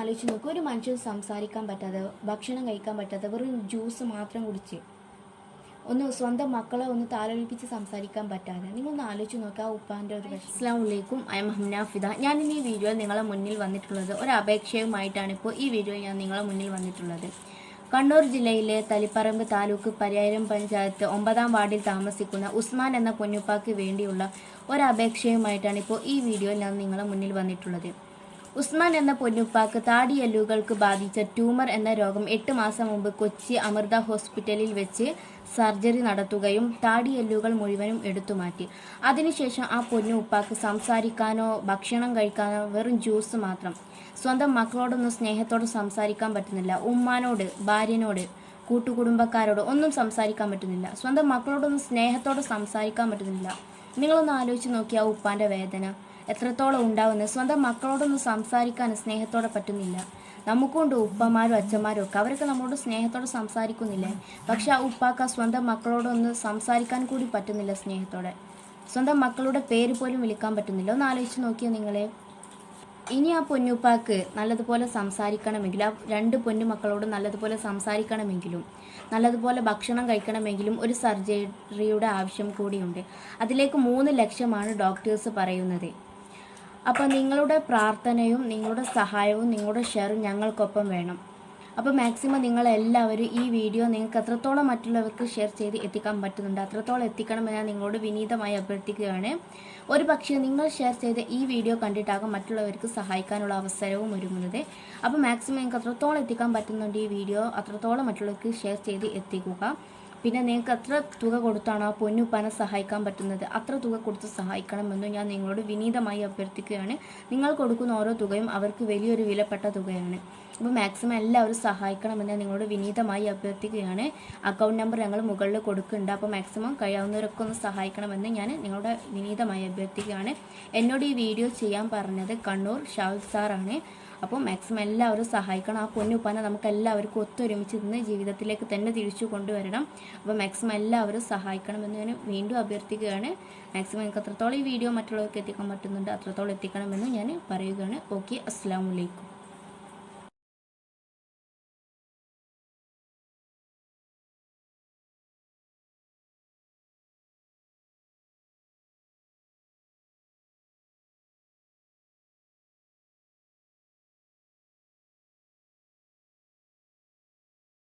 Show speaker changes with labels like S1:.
S1: ആലോചിച്ച് നോക്കുക ഒരു മനുഷ്യൻ സംസാരിക്കാൻ പറ്റാതെ ഭക്ഷണം കഴിക്കാൻ പറ്റാതെ വെറും ജ്യൂസ് മാത്രം കുടിച്ച് ഒന്ന് സ്വന്തം മക്കളെ ഒന്ന് താലോലിപ്പിച്ച് സംസാരിക്കാൻ പറ്റാതെ. നിങ്ങളൊന്ന് ആലോചിച്ച് നോക്കുക ഉപ്പാന്റെ ഒരു അസ്ലാമലൈക്കും ഐ എം ഹംനാഫിദ ഞാൻ ഇന്ന് ഈ വീഡിയോയിൽ നിങ്ങളെ മുന്നിൽ വന്നിട്ടുള്ളത് ഒരു അപേക്ഷയുമായിട്ടാണ് ഇപ്പോൾ ഈ വീഡിയോ ഞാൻ നിങ്ങളെ മുന്നിൽ വന്നിട്ടുള്ളത്. കണ്ണൂർ ജില്ലയിലെ തലിപ്പറമ്പ് താലൂക്ക് പരിയാരം പഞ്ചായത്ത് ഒമ്പതാം വാർഡിൽ താമസിക്കുന്ന ഉസ്മാൻ എന്ന പൊന്നുപ്പാക്ക് വേണ്ടിയുള്ള ഒരു അപേക്ഷയുമായിട്ടാണ് ഇപ്പോൾ ഈ വീഡിയോ ഞാൻ നിങ്ങളെ മുന്നിൽ വന്നിട്ടുള്ളത്. ഉസ്മാൻ എന്ന പൊന്നുപ്പാക്ക് താടിയെല്ലുകൾക്ക് ബാധിച്ച ട്യൂമർ എന്ന രോഗം എട്ട് മാസം മുമ്പ് കൊച്ചി അമൃത ഹോസ്പിറ്റലിൽ വെച്ച് സർജറി നടത്തുകയും താടിയെല്ലുകൾ മുഴുവനും എടുത്തുമാറ്റി അതിനുശേഷം ആ പൊന്നു ഉപ്പാക്ക് സംസാരിക്കാനോ ഭക്ഷണം കഴിക്കാനോ വെറും ജ്യൂസ് മാത്രം. സ്വന്തം മക്കളോടൊന്നും സ്നേഹത്തോട് സംസാരിക്കാൻ പറ്റുന്നില്ല. ഉമ്മാനോട് ഭാര്യനോട് കൂട്ടുകുടുംബക്കാരോട് ഒന്നും സംസാരിക്കാൻ പറ്റുന്നില്ല. സ്വന്തം മക്കളോടൊന്നും സ്നേഹത്തോട് സംസാരിക്കാൻ പറ്റുന്നില്ല. നിങ്ങളൊന്ന് ആലോചിച്ച് നോക്കിയ ഉപ്പാന്റെ വേദന. എത്രത്തോളം ഉണ്ടാവുന്നത് സ്വന്തം മക്കളോടൊന്നും സംസാരിക്കാൻ സ്നേഹത്തോടെ പറ്റുന്നില്ല. നമുക്കുണ്ട് ഉപ്പമാരും അച്ഛന്മാരും ഒക്കെ. അവരൊക്കെ നമ്മളോട് സ്നേഹത്തോടെ സംസാരിക്കുന്നില്ലേ? പക്ഷെ ആ ഉപ്പാക്ക് സ്വന്തം മക്കളോടൊന്ന് സംസാരിക്കാൻ കൂടി പറ്റുന്നില്ല സ്നേഹത്തോടെ. സ്വന്തം മക്കളുടെ പേര് പോലും വിളിക്കാൻ പറ്റുന്നില്ല. ഒന്ന് ആലോചിച്ച് നോക്കിയോ നിങ്ങളെ? ഇനി ആ പൊന്നുപ്പാക്ക് നല്ലതുപോലെ സംസാരിക്കണമെങ്കിൽ ആ രണ്ട് പൊന്നു മക്കളോട് നല്ലതുപോലെ സംസാരിക്കണമെങ്കിലും നല്ലതുപോലെ ഭക്ഷണം കഴിക്കണമെങ്കിലും ഒരു സർജറിയുടെ ആവശ്യം കൂടിയുണ്ട്. അതിലേക്ക് മൂന്ന് ലക്ഷമാണ് ഡോക്ടേഴ്സ് പറയുന്നത്. അപ്പോൾ നിങ്ങളുടെ പ്രാർത്ഥനയും നിങ്ങളുടെ സഹായവും നിങ്ങളുടെ ഷെയറും ഞങ്ങൾക്കൊപ്പം വേണം. അപ്പോൾ മാക്സിമം നിങ്ങൾ എല്ലാവരും ഈ വീഡിയോ നിങ്ങൾക്ക് എത്രത്തോളം മറ്റുള്ളവർക്ക് ഷെയർ ചെയ്ത് എത്തിക്കാൻ പറ്റുന്നുണ്ട് അത്രത്തോളം എത്തിക്കണമെന്ന് ഞാൻ നിങ്ങളോട് വിനീതമായി അഭ്യർത്ഥിക്കുകയാണ്. ഒരു പക്ഷേ നിങ്ങൾ ഷെയർ ചെയ്ത ഈ വീഡിയോ കണ്ടിട്ടാകും മറ്റുള്ളവർക്ക് സഹായിക്കാനുള്ള അവസരവും ഒരുങ്ങുന്നത്. അപ്പോൾ മാക്സിമം നിങ്ങൾക്ക് എത്രത്തോളം എത്തിക്കാൻ പറ്റുന്നുണ്ട് ഈ വീഡിയോ അത്രത്തോളം മറ്റുള്ളവർക്ക് ഷെയർ ചെയ്ത് എത്തിക്കുക. പിന്നെ നിങ്ങൾക്ക് എത്ര തുക കൊടുത്താണ് ആ പൊന്നുപ്പാനെ സഹായിക്കാൻ പറ്റുന്നത്? അത്ര തുക കൊടുത്ത് സഹായിക്കണമെന്ന് ഞാൻ നിങ്ങളോട് വിനീതമായി അഭ്യർത്ഥിക്കുകയാണ്. നിങ്ങൾ കൊടുക്കുന്ന ഓരോ തുകയും അവർക്ക് വലിയൊരു വിലപ്പെട്ട തുകയാണ്. അപ്പോൾ മാക്സിമം എല്ലാവരും സഹായിക്കണമെന്ന് ഞാൻ നിങ്ങളോട് വിനീതമായി അഭ്യർത്ഥിക്കുകയാണ്. അക്കൗണ്ട് നമ്പർ ഞങ്ങൾ മുകളിൽ കൊടുക്കുന്നുണ്ട്. അപ്പോൾ മാക്സിമം കഴിയാവുന്നവരൊക്കെ ഒന്ന് സഹായിക്കണമെന്ന് ഞാൻ നിങ്ങളോട് വിനീതമായി അഭ്യർത്ഥിക്കുകയാണ്. എന്നോട് ഈ വീഡിയോ ചെയ്യാൻ പറഞ്ഞത് കണ്ണൂർ ഷാൽ സാറാണ്. അപ്പോൾ മാക്സിമം എല്ലാവരും സഹായിക്കണം. ആ പൊന്നുപ്പാനെ നമുക്ക് എല്ലാവർക്കും ഒത്തൊരുമിച്ച് ഇന്ന് ജീവിതത്തിലേക്ക് തന്നെ തിരിച്ചു കൊണ്ടുവരണം. അപ്പോൾ മാക്സിമം എല്ലാവരും സഹായിക്കണം എന്ന് ഞാൻ വീണ്ടും അഭ്യർത്ഥിക്കുകയാണ്. മാക്സിമം എനിക്ക് അത്രത്തോളം ഈ വീഡിയോ മറ്റുള്ളവർക്ക് എത്തിക്കാൻ പറ്റുന്നുണ്ട്. അത്രത്തോളം എത്തിക്കണമെന്ന് ഞാൻ പറയുകയാണ്. ഓക്കെ അസ്സാം വലൈക്കും